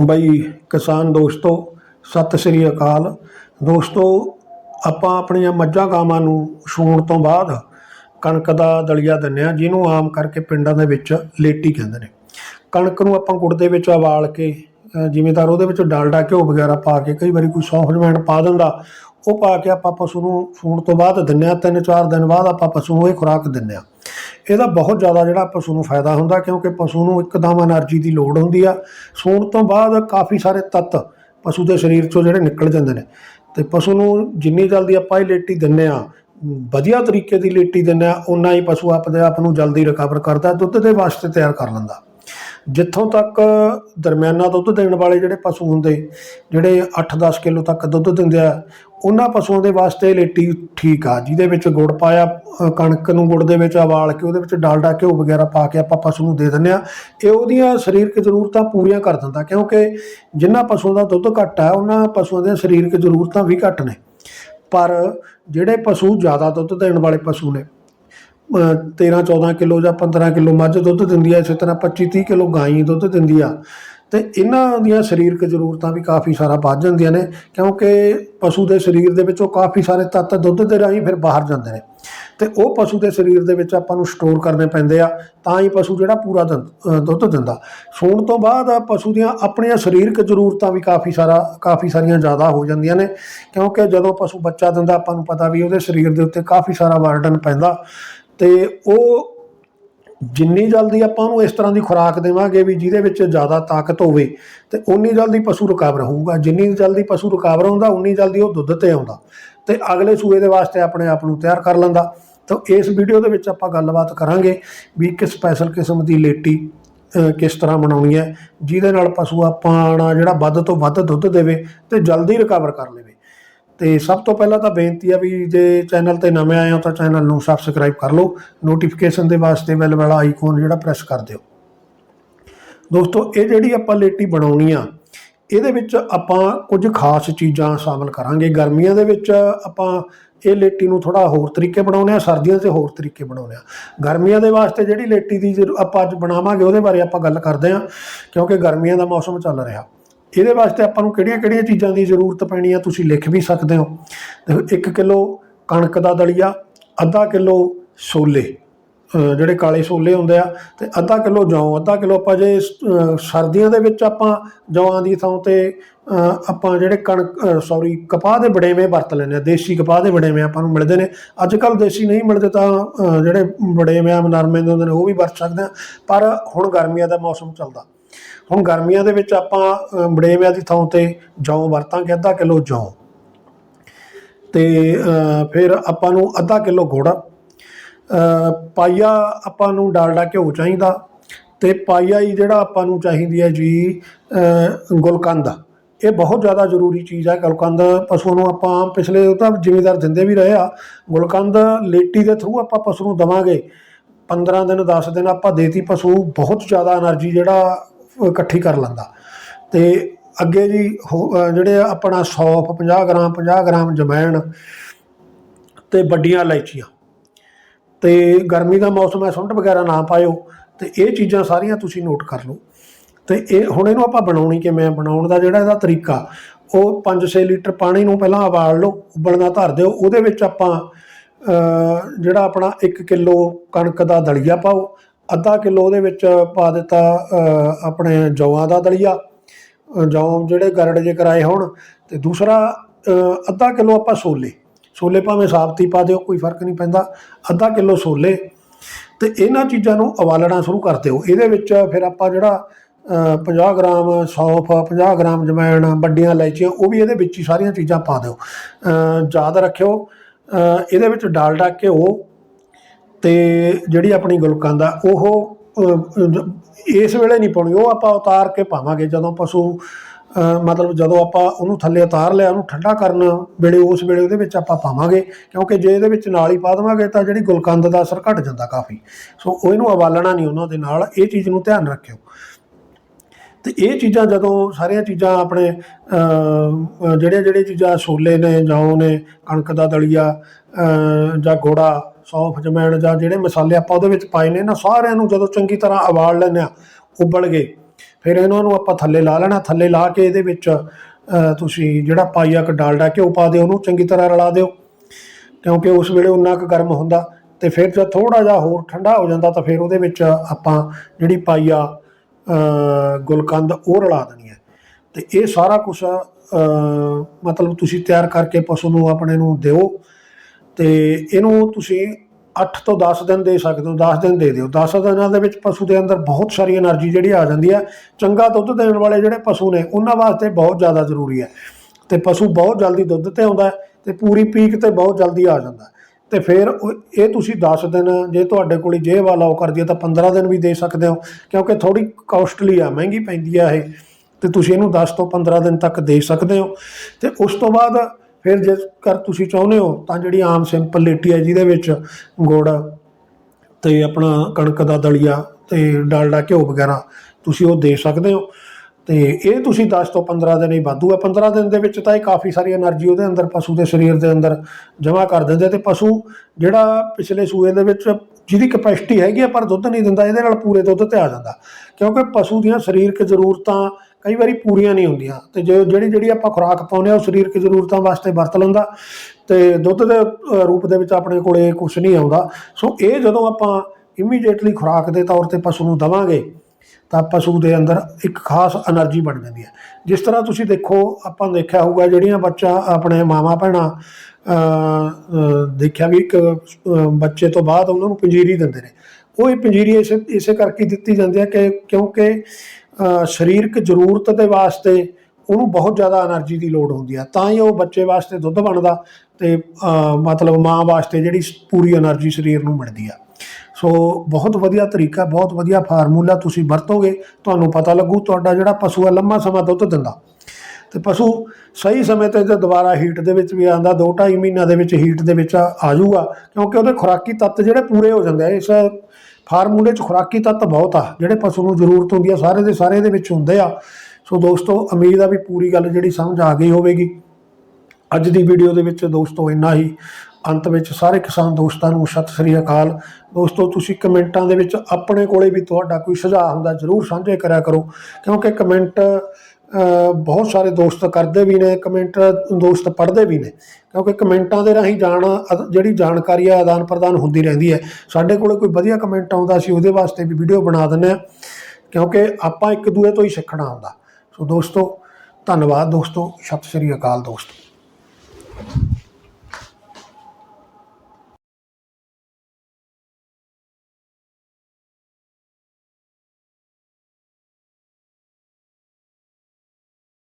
ਬਈ ਕਿਸਾਨ ਦੋਸਤੋ ਸਤਿ ਸ੍ਰੀ ਅਕਾਲ। ਦੋਸਤੋ ਆਪਾਂ ਆਪਣੀਆਂ ਮੱਝਾਂ ਗਾਵਾਂ ਨੂੰ ਛੂਣ ਤੋਂ ਬਾਅਦ ਕਣਕ ਦਾ ਦਲੀਆ ਦਿੰਦੇ ਹਾਂ ਜਿਹਨੂੰ ਆਮ ਕਰਕੇ ਪਿੰਡਾਂ ਦੇ ਵਿੱਚ ਲੇਟੀ ਕਹਿੰਦੇ ਨੇ। ਕਣਕ ਨੂੰ ਆਪਾਂ ਗੁੜ ਦੇ ਵਿੱਚ ਉਬਾਲ ਕੇ ਅ, ਜ਼ਿਮੀਦਾਰ ਉਹਦੇ ਵਿੱਚ ਡਾਲਡਾ ਘਿਓ ਵਗੈਰਾ ਪਾ ਕੇ ਕਈ ਵਾਰੀ ਕੋਈ ਸੌਂਫ ਜਵੈਣ ਪਾ ਦਿੰਦਾ ਉਹ ਪਾ ਕੇ ਆਪਾਂ ਪਸ਼ੂ ਨੂੰ ਛੂਣ ਤੋਂ ਬਾਅਦ ਦਿੰਦੇ ਹਾਂ ਤਿੰਨ ਚਾਰ ਦਿਨ ਬਾਅਦ ਆਪਾਂ ਪਸ਼ੂ ਨੂੰ ਇਹ ਖੁਰਾਕ ਦਿੰਦੇ ਹਾਂ। ਇਹਦਾ ਬਹੁਤ ਜ਼ਿਆਦਾ ਜਿਹੜਾ ਪਸ਼ੂ ਨੂੰ ਫਾਇਦਾ ਹੁੰਦਾ ਕਿਉਂਕਿ ਪਸ਼ੂ ਨੂੰ ਇੱਕਦਮ એનર્ਜੀ ਦੀ ਲੋੜ ਹੁੰਦੀ ਆ। ਸੌਣ ਤੋਂ ਬਾਅਦ ਕਾਫੀ ਸਾਰੇ ਤੱਤ ਪਸ਼ੂ ਦੇ ਸਰੀਰ ਚੋਂ ਜਿਹੜੇ ਨਿਕਲ ਜਾਂਦੇ ਨੇ। ਤੇ ਪਸ਼ੂ ਨੂੰ ਜਿੰਨੀ ਜਲਦੀ ਆਪਾਂ ਇਹ ਲੇਟੀ ਦਿੰਨੇ ਆ, ਵਧੀਆ ਤਰੀਕੇ ਦੀ ਲੇਟੀ ਦਿੰਨੇ ਆ ਉਨਾ ਹੀ ਪਸ਼ੂ ਆਪਦੇ ਆਪ ਨੂੰ ਜਲਦੀ ਰਿਕਵਰ ਕਰਦਾ, ਦੁੱਧ ਦੇ ਵਾਸਤੇ ਤਿਆਰ ਕਰ ਲੈਂਦਾ। ਜਿੱਥੋਂ ਤੱਕ ਦਰਮਿਆਨਾ ਦੁੱਧ ਦੇਣ ਵਾਲੇ ਜਿਹੜੇ ਪਸ਼ੂ ਹੁੰਦੇ, ਜਿਹੜੇ 8-10 ਕਿਲੋ ਤੱਕ ਦੁੱਧ ਦਿੰਦੇ ਆ, ਉਹਨਾਂ ਪਸ਼ੂਆਂ ਦੇ ਵਾਸਤੇ ਲੇਟੀ ਠੀਕ ਆ, ਜਿਹਦੇ ਵਿੱਚ ਗੁੜ ਪਾਇਆ ਕਣਕ ਨੂੰ ਗੁੜ ਦੇ ਵਿੱਚ ਉਬਾਲ ਕੇ, ਉਹਦੇ ਵਿੱਚ ਡਾਲਡਾ ਘਿਓ ਵਗੈਰਾ ਪਾ ਕੇ ਆਪਾਂ ਪਸ਼ੂ ਨੂੰ ਦੇ ਦਿੰਦੇ ਆ, ਇਹ ਉਹਦੀਆਂ ਸਰੀਰਕ ਜ਼ਰੂਰਤਾਂ ਪੂਰੀਆਂ ਕਰ ਦਿੰਦਾ, ਕਿਉਂਕਿ ਜਿਨ੍ਹਾਂ ਪਸ਼ੂਆਂ ਦਾ ਦੁੱਧ ਘੱਟ ਆ, ਉਹਨਾਂ ਪਸ਼ੂਆਂ ਦੀਆਂ ਸਰੀਰਕ ਜ਼ਰੂਰਤਾਂ ਵੀ ਘੱਟ ਨੇ। ਪਰ ਜਿਹੜੇ ਪਸ਼ੂ ਜ਼ਿਆਦਾ ਦੁੱਧ ਦੇਣ ਵਾਲੇ ਪਸ਼ੂ ਨੇ 13 14 ਕਿਲੋ ਜਾਂ 15 ਕਿਲੋ ਮੱਝ ਦੁੱਧ ਦਿੰਦੀ ਆ, ਇਸੇ ਤਰ੍ਹਾਂ 25 30 ਕਿਲੋ ਗਾਈ ਦੁੱਧ ਦਿੰਦੀ ਆ। ਤੇ ਇਹਨਾਂ ਦੀਆਂ ਸਰੀਰਕ ਜ਼ਰੂਰਤਾਂ ਵੀ ਕਾਫੀ ਸਾਰਾ ਵੱਧ ਜਾਂਦੀਆਂ ਨੇ, ਕਿਉਂਕਿ ਪਸ਼ੂ ਦੇ ਸਰੀਰ ਦੇ ਵਿੱਚੋਂ ਕਾਫੀ ਸਾਰੇ ਤੱਤ ਦੁੱਧ ਦੇ ਰਾਹੀਂ ਫਿਰ ਬਾਹਰ ਜਾਂਦੇ ਨੇ। ਤੇ ਉਹ ਪਸ਼ੂ ਦੇ ਸਰੀਰ ਦੇ ਵਿੱਚ ਆਪਾਂ ਨੂੰ ਸਟੋਰ ਕਰਨੇ ਪੈਂਦੇ ਆ, ਤਾਂ ਹੀ ਪਸ਼ੂ ਜਿਹੜਾ ਪੂਰਾ ਦੁੱਧ ਦਿੰਦਾ। ਸੂਣ ਤੋਂ ਬਾਅਦ ਪਸ਼ੂ ਦੀਆਂ ਆਪਣੀਆਂ ਸਰੀਰਕ ਜ਼ਰੂਰਤਾਂ ਵੀ ਕਾਫੀ ਸਾਰਾ, ਕਾਫੀ ਸਾਰੀਆਂ ਜ਼ਿਆਦਾ ਹੋ ਜਾਂਦੀਆਂ ਨੇ, ਕਿਉਂਕਿ ਜਦੋਂ ਪਸ਼ੂ ਬੱਚਾ ਦਿੰਦਾ, ਆਪਾਂ ਨੂੰ ਪਤਾ ਵੀ ਉਹਦੇ ਸਰੀਰ ਦੇ ਉੱਤੇ ਕਾਫੀ ਸਾਰਾ ਬਰਡਨ ਪੈਂਦਾ। ਤੇ ਉਹ ਜਿੰਨੀ ਜਲਦੀ ਆਪਾਂ ਉਹਨੂੰ ਇਸ ਤਰ੍ਹਾਂ ਦੀ ਖੁਰਾਕ ਦੇਵਾਂਗੇ ਵੀ ਜਿਹਦੇ ਵਿੱਚ ਜ਼ਿਆਦਾ ਤਾਕਤ ਹੋਵੇ, ਤੇ ਉਨੀ ਜਲਦੀ ਪਸ਼ੂ ਰਿਕਵਰ ਹੋਊਗਾ। ਜਿੰਨੀ ਜਲਦੀ ਪਸ਼ੂ ਰਿਕਵਰ ਹੁੰਦਾ ਉਨੀ ਜਲਦੀ ਉਹ ਦੁੱਧ ਤੇ ਆਉਂਦਾ। ਤੇ ਅਗਲੇ ਸੂਏ ਦੇ ਵਾਸਤੇ ਆਪਣੇ ਆਪ ਨੂੰ ਤਿਆਰ ਕਰ ਲੈਂਦਾ। ਤਾਂ ਇਸ ਵੀਡੀਓ ਦੇ ਵਿੱਚ ਆਪਾਂ ਗੱਲਬਾਤ ਕਰਾਂਗੇ ਵੀ ਇੱਕ ਸਪੈਸ਼ਲ ਕਿਸਮ ਦੀ ਲੇਟੀ ਕਿਸ ਤਰ੍ਹਾਂ ਬਣਾਉਣੀ ਹੈ, ਜਿਹਦੇ ਨਾਲ ਪਸ਼ੂ ਆਪਣਾ ਜਿਹੜਾ ਵੱਧ ਤੋਂ ਵੱਧ ਦੁੱਧ ਦੇਵੇ ਤੇ ਜਲਦੀ ਰਿਕਵਰ ਕਰ ਲਵੇ। ਤੇ ਸਭ ਤੋਂ ਪਹਿਲਾਂ ਤਾਂ ਬੇਨਤੀ ਆ ਵੀ ਜੇ ਚੈਨਲ ਤੇ ਨਵੇਂ ਆਏ ਹੋ ਤਾਂ ਚੈਨਲ ਨੂੰ ਸਬਸਕ੍ਰਾਈਬ ਕਰ ਲਓ। ਨੋਟੀਫਿਕੇਸ਼ਨ ਦੇ ਵਾਸਤੇ ਬੈਲ ਵਾਲਾ ਆਈਕਨ ਜਿਹੜਾ ਪ੍ਰੈਸ ਕਰ ਦਿਓ। ਦੋਸਤੋ, ਇਹ ਜਿਹੜੀ ਆਪਾਂ ਲੇਟੀ ਬਣਾਉਣੀ ਆ, ਇਹਦੇ ਵਿੱਚ ਆਪਾਂ ਕੁਝ ਖਾਸ ਚੀਜ਼ਾਂ ਸ਼ਾਮਲ ਕਰਾਂਗੇ। ਗਰਮੀਆਂ ਦੇ ਵਿੱਚ ਆਪਾਂ ਇਹ ਲੇਟੀ ਨੂੰ ਥੋੜਾ ਹੋਰ ਤਰੀਕੇ ਬਣਾਉਂਦੇ ਆ, ਸਰਦੀਆਂ 'ਚ ਹੋਰ ਤਰੀਕੇ ਬਣਾਉਂਦੇ ਆ। ਗਰਮੀਆਂ ਦੇ ਵਾਸਤੇ ਜਿਹੜੀ ਲੇਟੀ ਦੀ ਜ਼ਰੂ- ਆਪਾਂ ਅੱਜ ਬਣਾਵਾਂਗੇ, ਉਹਦੇ ਬਾਰੇ ਆਪਾਂ ਗੱਲ ਕਰਦੇ ਆ, ਕਿਉਂਕਿ ਗਰਮੀਆਂ ਦਾ ਮੌਸਮ ਚੱਲ ਰਿਹਾ। ਇਹਦੇ ਵਾਸਤੇ ਆਪਾਂ ਨੂੰ ਕਿਹੜੀਆਂ-ਕਿਹੜੀਆਂ ਚੀਜ਼ਾਂ ਦੀ ਜ਼ਰੂਰਤ ਪੈਣੀ ਆ? ਤੁਸੀਂ ਲਿਖ ਵੀ ਸਕਦੇ ਹੋ। ਦੇਖੋ 1 ਕਿਲੋ ਕਣਕ ਦਾ ਦਲੀਆ, ਅੱਧਾ ਕਿਲੋ ਛੋਲੇ ਜਿਹੜੇ ਕਾਲੇ ਛੋਲੇ ਹੁੰਦੇ ਆ, ਤੇ ਅੱਧਾ ਕਿਲੋ ਜੌਂ, ਅੱਧਾ ਕਿਲੋ ਆਪਾਂ ਜੇ ਸਰਦੀਆਂ ਦੇ ਵਿੱਚ ਆਪਾਂ ਜੌਆਂ ਦੀ ਥਾਂ ਤੇ ਆਪਾਂ ਜਿਹੜੇ ਕਣਕ ਸੌਰੀ ਕਪਾਹ ਦੇ ਬੜੇਵੇਂ ਵਰਤ ਲੈਂਦੇ ਆ, ਦੇਸੀ ਕਪਾਹ ਦੇ ਬੜੇਵੇਂ ਆਪਾਂ ਨੂੰ ਮਿਲਦੇ ਨੇ। ਅੱਜ ਕੱਲ ਦੇਸੀ ਨਹੀਂ ਮਿਲਦੇ ਤਾਂ ਜਿਹੜੇ ਬੜੇਵੇਂ ਆ, ਨਰਮੇ ਦੇ ਹੁੰਦੇ ਨੇ, ਉਹ ਵੀ ਵਰਤ ਸਕਦੇ ਆ। ਪਰ ਹੁਣ ਗਰਮੀਆਂ ਦਾ ਮੌਸਮ ਚੱਲਦਾ। ਹੁਣ ਗਰਮੀਆਂ ਦੇ ਵਿੱਚ ਆਪਾਂ ਬੜੇਵਿਆਂ ਦੀ ਥਾਂ ਤੇ ਜੌਂ ਵਰਤਾਂਗੇ ਅੱਧਾ ਕਿਲੋ ਜੌਂ। ਤੇ ਫਿਰ ਆਪਾਂ ਨੂੰ ਅੱਧਾ ਕਿਲੋ ਘੋੜਾ ਪਾਈਆ ਆਪਾਂ ਨੂੰ ਡਾਲਡਾ ਘਿਓ ਚਾਹੀਦਾ ਤੇ ਪਾਈਆ ਹੀ ਜਿਹੜਾ ਆਪਾਂ ਨੂੰ ਚਾਹੀਦੀ ਹੈ ਜੀ ਗੁਲਕੰਦ। ਇਹ ਬਹੁਤ ਜ਼ਿਆਦਾ ਜ਼ਰੂਰੀ ਚੀਜ਼ ਹੈ ਗੁਲਕੰਦ। ਪਸ਼ੂ ਨੂੰ ਆਪਾਂ ਪਿਛਲੇ ਉਹ ਤਾਂ ਜ਼ਿਮੀਦਾਰ ਦਿੰਦੇ ਵੀ ਰਹੇ ਆ। ਗੁਲਕੰਦ ਲੇਟੀ ਦੇ ਥਰੂ ਆਪਾਂ ਪਸ਼ੂ ਨੂੰ ਦਵਾਂਗੇ। 15 ਦਿਨ 10 ਦਿਨ ਆਪਾਂ ਦੇਤੀ ਪਸ਼ੂ। ਬਹੁਤ ਜ਼ਿਆਦਾ એનર્ਜੀ ਜਿਹੜਾ ਇਕੱਠੀ ਕਰ ਲੈਂਦਾ। ਤੇ ਅੱਗੇ ਜੀ ਹੋ- ਜਿਹੜੇ ਆਪਣਾ ਸੌਂਫ 50 ਗ੍ਰਾਮ 50 ਗ੍ਰਾਮ ਜਮੈਣ ਤੇ ਵੱਡੀਆਂ ਇਲਾਇਚੀਆਂ। ਤੇ ਗਰਮੀ ਦਾ ਮੌਸਮ ਹੈ, ਸੁੰਡ ਵਗੈਰਾ ਨਾ ਪਾਇਓ। ਤੇ ਇਹ ਚੀਜ਼ਾਂ ਸਾਰੀਆਂ ਤੁਸੀਂ ਨੋਟ ਕਰ ਲਓ। ਤੇ ਇਹ ਹੁਣ ਇਹਨੂੰ ਆਪਾਂ ਬਣਾਉਣੀ ਕਿਵੇਂ ਆ? ਬਣਾਉਣ ਦਾ ਜਿਹੜਾ ਇਹਦਾ ਤਰੀਕਾ, ਉਹ 5-6 ਲੀਟਰ ਪਾਣੀ ਨੂੰ ਪਹਿਲਾਂ ਉਬਾਲ ਲਓ, ਉਬਲਣਾ ਧਰ ਦਿਓ। ਉਹਦੇ ਵਿੱਚ ਆਪਾਂ ਜਿਹੜਾ ਆਪਣਾ 1 ਕਿਲੋ ਕਣਕ ਦਾ ਦਲੀਆ ਪਾਓ ਅੱਧਾ ਕਿਲੋ ਉਹਦੇ ਵਿੱਚ ਪਾ ਦਿੱਤਾ ਆਪਣੇ ਜੌਆਂ ਦਾ ਦਲੀਆ। ਜੌਂ ਜਿਹੜੇ ਗਰੜ ਜੇ ਕਰਾਏ ਹੋਣ ਤੇ ਦੂਸਰਾ ਅੱਧਾ ਕਿਲੋ ਆਪਾਂ ਛੋਲੇ। ਛੋਲੇ ਭਾਵੇਂ ਸਾਬਤੀ ਪਾ ਦਿਓ ਕੋਈ ਫ਼ਰਕ ਨਹੀਂ ਪੈਂਦਾ। ਅੱਧਾ ਕਿਲੋ ਸ਼ੋਲੇ ਤੇ ਇਹਨਾਂ ਚੀਜ਼ਾਂ ਨੂੰ ਉਬਾਲਣਾ ਸ਼ੁਰੂ ਕਰ ਦਿਓ। ਇਹਦੇ ਵਿੱਚ ਫਿਰ ਆਪਾਂ ਜਿਹੜਾ ਅ, 50 ਗ੍ਰਾਮ ਸੌਂਫ 50 ਗ੍ਰਾਮ ਜਮੈਣ ਵੱਡੀਆਂ ਇਲਾਇਚੀਆਂ ਉਹ ਵੀ ਇਹਦੇ ਵਿੱਚ ਹੀ ਸਾਰੀਆਂ ਚੀਜ਼ਾਂ ਪਾ ਦਿਓ। ਯਾਦ ਰੱਖਿਓ ਇਹਦੇ ਵਿੱਚ ਡਾਲਡਾ ਘਿਓ ਤੇ ਜਿਹੜੀ ਆਪਣੀ ਗੁਲਕੰਦ ਆ ਉਹ ਇਸ ਵੇਲੇ ਨਹੀਂ ਪਾਉਣੀ ਉਹ ਆਪਾਂ ਉਤਾਰ ਕੇ ਪਾਵਾਂਗੇ ਜਦੋਂ ਪਸ਼ੂ ਮਤਲਬ ਜਦੋਂ ਆਪਾਂ ਉਹਨੂੰ ਥੱਲੇ ਉਤਾਰ ਲਿਆ ਉਹਨੂੰ ਠੰਡਾ ਕਰਨ ਵੇਲੇ ਉਸ ਵੇਲੇ ਉਹਦੇ ਵਿੱਚ ਆਪਾਂ ਪਾਵਾਂਗੇ ਕਿਉਂਕਿ ਜੇ ਇਹਦੇ ਵਿੱਚ ਨਾਲ ਹੀ ਪਾ ਦੇਵਾਂਗੇ ਤਾਂ ਜਿਹੜੀ ਗੁਲਕੰਦ ਦਾ ਅਸਰ ਘਟ ਜਾਂਦਾ ਕਾਫੀ। ਸੋ ਇਹਨੂੰ ਉਬਾਲਣਾ ਨਹੀਂ ਉਹਨਾਂ ਦੇ ਨਾਲ ਇਹ ਚੀਜ਼ ਨੂੰ ਧਿਆਨ ਰੱਖਿਓ। ਤੇ ਇਹ ਚੀਜ਼ਾਂ ਜਦੋਂ ਸਾਰੀਆਂ ਚੀਜ਼ਾਂ ਆਪਣੇ ਅ, ਜਿਹੜੀਆਂ ਜਿਹੜੀਆਂ ਚੀਜ਼ਾਂ ਛੋਲੇ ਨੇ ਜੌਂ ਨੇ ਕਣਕ ਦਾ ਦਲੀਆ ਜਾਂ ਗੋੜਾ ਸੌਂਫ ਜਮੈਣ ਜਾਂ ਜਿਹੜੇ ਮਸਾਲੇ ਆਪਾਂ ਉਹਦੇ ਵਿੱਚ ਪਾਏ ਨੇ ਨਾ ਸਾਰਿਆਂ ਨੂੰ ਜਦੋਂ ਚੰਗੀ ਤਰ੍ਹਾਂ ਉਬਾਲ ਲੈਂਦੇ ਆ ਉਬਲ ਗਏ ਫਿਰ ਇਹਨਾਂ ਨੂੰ ਆਪਾਂ ਥੱਲੇ ਲਾ ਲੈਣਾ ਥੱਲੇ ਲਾ ਕੇ ਇਹਦੇ ਵਿੱਚ ਤੁਸੀਂ ਜਿਹੜਾ ਪਾਈਆ ਕ ਡਾਲਡਾ ਘਿਓ ਪਾ ਦਿਓ ਉਹਨੂੰ ਚੰਗੀ ਤਰ੍ਹਾਂ ਰਲਾ ਦਿਓ ਕਿਉਂਕਿ ਉਸ ਵੇਲੇ ਉਨਾ ਕੁ ਗਰਮ ਹੁੰਦਾ ਤੇ ਫਿਰ ਜਦ ਥੋੜਾ ਜਿਹਾ ਹੋਰ ਠੰਡਾ ਹੋ ਜਾਂਦਾ ਤਾਂ ਫਿਰ ਉਹਦੇ ਵਿੱਚ ਆਪਾਂ ਜਿਹੜੀ ਪਾਈਆ ਅ, ਗੁਲਕੰਦ ਉਹ ਰਲਾ ਦੇਣੀ ਹੈ। ਤੇ ਇਹ ਸਾਰਾ ਕੁਝ ਮਤਲਬ ਤੁਸੀਂ ਤਿਆਰ ਕਰਕੇ ਪਸ਼ੂ ਨੂੰ ਆਪਣੇ ਨੂੰ ਦਿਓ ਤੇ ਇਹਨੂੰ ਤੁਸੀਂ 8 ਤੋਂ 10 ਦਿਨ ਦੇ ਸਕਦੇ ਹੋ 10 ਦਿਨ ਦੇ ਦਿਓ। 10 ਦਿਨਾਂ ਦੇ ਵਿੱਚ ਪਸ਼ੂ ਦੇ ਅੰਦਰ ਬਹੁਤ ਸਾਰੀ એનર્ਜੀ ਜਿਹੜੀ ਆ ਜਾਂਦੀ ਹੈ ਚੰਗਾ ਦੁੱਧ ਦੇਣ ਵਾਲੇ ਜਿਹੜੇ ਪਸ਼ੂ ਨੇ, ਉਹਨਾਂ ਵਾਸਤੇ ਬਹੁਤ ਜ਼ਿਆਦਾ ਜ਼ਰੂਰੀ ਹੈ ਤੇ ਪਸ਼ੂ ਬਹੁਤ ਜਲਦੀ ਦੁੱਧ ਤੇ ਆਉਂਦਾ ਤੇ ਪੂਰੀ ਪੀਕ ਤੇ ਬਹੁਤ ਜਲਦੀ ਆ ਜਾਂਦਾ ਤੇ ਫਿਰ ਇਹ ਤੁਸੀਂ 10 ਦਿਨ, ਜੇ ਤੁਹਾਡੇ ਕੋਲ ਜੇ ਵਾਲਾ ਉਹ ਕਰਦੀ ਹੈ ਤਾਂ 15 ਦਿਨ ਵੀ ਦੇ ਸਕਦੇ ਹੋ। ਕਿਉਂਕਿ ਥੋੜੀ ਕਾਸਟਲੀ ਆ, ਮਹਿੰਗੀ ਪੈਂਦੀ ਆ ਇਹ। ਤੇ ਤੁਸੀਂ ਇਹਨੂੰ 10 ਤੋਂ 15 ਦਿਨ ਤੱਕ ਦੇ ਸਕਦੇ ਹੋ। ਤੇ ਉਸ ਤੋਂ ਬਾਅਦ ਫਿਰ ਜੇ ਕਰ ਤੁਸੀਂ ਚਾਹੁੰਦੇ ਹੋ ਤਾਂ ਜਿਹੜੀ ਆਮ ਸਿੰਪਲ ਲੇਟੀ ਹੈ ਜਿਹਦੇ ਵਿੱਚ ਗੁੜ ਤੇ ਆਪਣਾ ਕਣਕ ਦਾ ਦਲੀਆ ਤੇ ਡਾਲਡਾ ਘਿਓ ਵਗੈਰਾ ਤੁਸੀਂ ਉਹ ਦੇ ਸਕਦੇ ਹੋ। ਤੇ ਇਹ ਤੁਸੀਂ 10 ਤੋਂ 15 ਦਿਨ ਹੀ ਵਾਧੂ ਆ 15 ਦਿਨ ਦੇ ਵਿੱਚ ਤਾਂ ਇਹ ਕਾਫੀ ਸਾਰੀ એનર્ਜੀ ਉਹਦੇ ਅੰਦਰ, ਪਸ਼ੂ ਦੇ ਸਰੀਰ ਦੇ ਅੰਦਰ ਜਮ੍ਹਾਂ ਕਰ ਦਿੰਦੇ ਤੇ ਪਸ਼ੂ ਜਿਹੜਾ ਪਿਛਲੇ ਸੂਏ ਦੇ ਵਿੱਚ ਜਿਹਦੀ ਕਪੈਸਿਟੀ ਹੈਗੀ ਆ ਪਰ ਦੁੱਧ ਨਹੀਂ ਦਿੰਦਾ, ਇਹਦੇ ਨਾਲ ਪੂਰੇ ਦੁੱਧ ਤੇ ਆ ਜਾਂਦਾ। ਕਿਉਂਕਿ ਪਸ਼ੂ ਦੀਆਂ ਸਰੀਰਕ ਜ਼ਰੂਰਤਾਂ ਕਈ ਵਾਰੀ ਪੂਰੀਆਂ ਨਹੀਂ ਹੁੰਦੀਆਂ। ਤੇ ਜੋ ਜਿਹੜੀ ਜਿਹੜੀ ਆਪਾਂ ਖੁਰਾਕ ਪਾਉਂਦੇ ਆ ਉਹ ਸਰੀਰਕ ਜ਼ਰੂਰਤਾਂ ਵਾਸਤੇ ਵਰਤ ਲੈਂਦਾ। ਤੇ ਦੁੱਧ ਦੇ ਰੂਪ ਦੇ ਵਿੱਚ ਆਪਣੇ ਕੋਲੇ ਕੁਝ ਨਹੀਂ ਆਉਂਦਾ। ਸੋ ਇਹ ਜਦੋਂ ਆਪਾਂ ਇਮੀਡੀਏਟਲੀ ਖੁਰਾਕ ਦੇ ਤੌਰ ਤੇ ਪਸ਼ੂ ਨੂੰ ਦਵਾਂਗੇ, ਤਾਂ ਪਸ਼ੂ ਦੇ ਅੰਦਰ ਇੱਕ ਖਾਸ એનર્ਜੀ ਬਣ ਜਾਂਦੀ ਹੈ। ਜਿਸ ਤਰ੍ਹਾਂ ਤੁਸੀਂ ਦੇਖੋ, ਆਪਾਂ ਦੇਖਿਆ ਹੋਊਗਾ, ਜਿਹੜੀਆਂ ਬੱਚਾ, ਆਪਣੇ ਮਾਮਾ ਭੈਣਾ ਦੇਖਿਆ ਵੀ ਇੱਕ ਬੱਚੇ ਤੋਂ ਬਾਅਦ ਉਹਨਾਂ ਨੂੰ ਪੰਜੀਰੀ ਦਿੰਦੇ ਨੇ। ਉਹ ਪੰਜੀਰੀ ਇਸੇ ਇਸੇ ਕਰਕੇ ਦਿੱਤੀ ਜਾਂਦੀ ਹੈ ਕਿ ਕਿਉਂਕਿ ਸਰੀਰਕ ਜ਼ਰੂਰਤ ਦੇ ਵਾਸਤੇ ਉਹਨੂੰ ਬਹੁਤ ਜ਼ਿਆਦਾ એનર્ਜੀ ਦੀ ਲੋੜ ਹੁੰਦੀ ਆ। ਤਾਂ ਹੀ ਉਹ ਬੱਚੇ ਵਾਸਤੇ ਦੁੱਧ ਬਣਦਾ ਤੇ ਮਤਲਬ ਮਾਂ ਵਾਸਤੇ ਜਿਹੜੀ ਪੂਰੀ એનર્ਜੀ ਸਰੀਰ ਨੂੰ ਮਿਲਦੀ ਆ। ਸੋ ਬਹੁਤ ਵਧੀਆ ਤਰੀਕਾ, ਬਹੁਤ ਵਧੀਆ ਫਾਰਮੂਲਾ ਤੁਸੀਂ ਵਰਤੋਗੇ, ਤੁਹਾਨੂੰ ਪਤਾ ਲੱਗੂ ਤੁਹਾਡਾ ਜਿਹੜਾ ਪਸ਼ੂ ਆ ਲੰਮਾ ਸਮਾਂ ਦੁੱਧ ਦਿੰਦਾ। ਤੇ ਪਸ਼ੂ ਸਹੀ ਸਮੇਂ ਤੇ ਤੇ ਦੁਬਾਰਾ ਹੀਟ ਦੇ ਵਿੱਚ ਵੀ ਆਂਦਾ 2 ਢਾਈ ਮਹੀਨਾ ਦੇ ਵਿੱਚ ਹੀਟ ਦੇ ਵਿੱਚ ਆ ਜਾਊਗਾ, ਕਿਉਂਕਿ ਉਹਦੇ ਖੁਰਾਕੀ ਤੱਤ ਜਿਹੜੇ ਪੂਰੇ ਹੋ ਜਾਂਦੇ ਆ, ਇਸ ਫਾਰਮੂਲੇ 'ਚ ਖੁਰਾਕੀ ਤੱਤ ਬਹੁਤ ਆ, ਜਿਹੜੇ ਪਸ਼ੂ ਨੂੰ ਜ਼ਰੂਰਤ ਹੁੰਦੀ ਆ, ਸਾਰੇ ਦੇ ਸਾਰੇ ਇਹਦੇ ਵਿੱਚ ਹੁੰਦੇ ਆ। ਸੋ ਦੋਸਤੋ, ਉਮੀਦ ਆ ਵੀ ਪੂਰੀ ਗੱਲ ਜਿਹੜੀ ਸਮਝ ਆ ਗਈ ਹੋਵੇਗੀ। ਅੱਜ ਦੀ ਵੀਡੀਓ ਦੇ ਵਿੱਚ ਦੋਸਤੋ ਇੰਨਾ ਹੀ। ਅੰਤ ਵਿੱਚ ਸਾਰੇ ਕਿਸਾਨ ਦੋਸਤਾਂ ਨੂੰ ਸਤਿ ਸ੍ਰੀ ਅਕਾਲ। ਦੋਸਤੋ, ਤੁਸੀਂ ਕਮੈਂਟਾਂ ਦੇ ਵਿੱਚ ਆਪਣੇ ਕੋਲੇ ਵੀ ਤੁਹਾਡਾ ਕੋਈ ਸੁਝਾਅ ਹੁੰਦਾ, ਜਰੂਰ ਸਾਂਝੇ ਕਰਿਆ ਕਰੋ। ਕਿਉਂਕਿ ਕਮੈਂਟ ਬਹੁਤ ਸਾਰੇ ਦੋਸਤ ਕਰਦੇ ਵੀ ਨੇ, ਕਮੈਂਟ, ਦੋਸਤ ਪੜ੍ਹਦੇ ਵੀ ਨੇ, ਕਿਉਂਕਿ ਕਮੈਂਟਾਂ ਦੇ ਰਾਹੀਂ ਜਾਣ ਜਿਹੜੀ ਜਾਣਕਾਰੀ ਆ, ਆਦਾਨ ਪ੍ਰਦਾਨ ਹੁੰਦੀ ਰਹਿੰਦੀ ਹੈ। ਸਾਡੇ ਕੋਲੇ ਕੋਈ ਵਧੀਆ ਕਮੈਂਟ ਆਉਂਦਾ ਸੀ ਉਹਦੇ ਵਾਸਤੇ ਵੀ ਵੀਡੀਓ ਬਣਾ ਦਿੰਦੇ ਆ ਕਿਉਂਕਿ ਆਪਾਂ ਇੱਕ ਦੂਏ ਤੋਂ ਹੀ ਸਿੱਖਣਾ ਹੁੰਦਾ ਸੋ ਦੋਸਤੋ, ਧੰਨਵਾਦ ਦੋਸਤੋ, ਸਤਿ ਸ੍ਰੀ ਅਕਾਲ ਦੋਸਤੋ।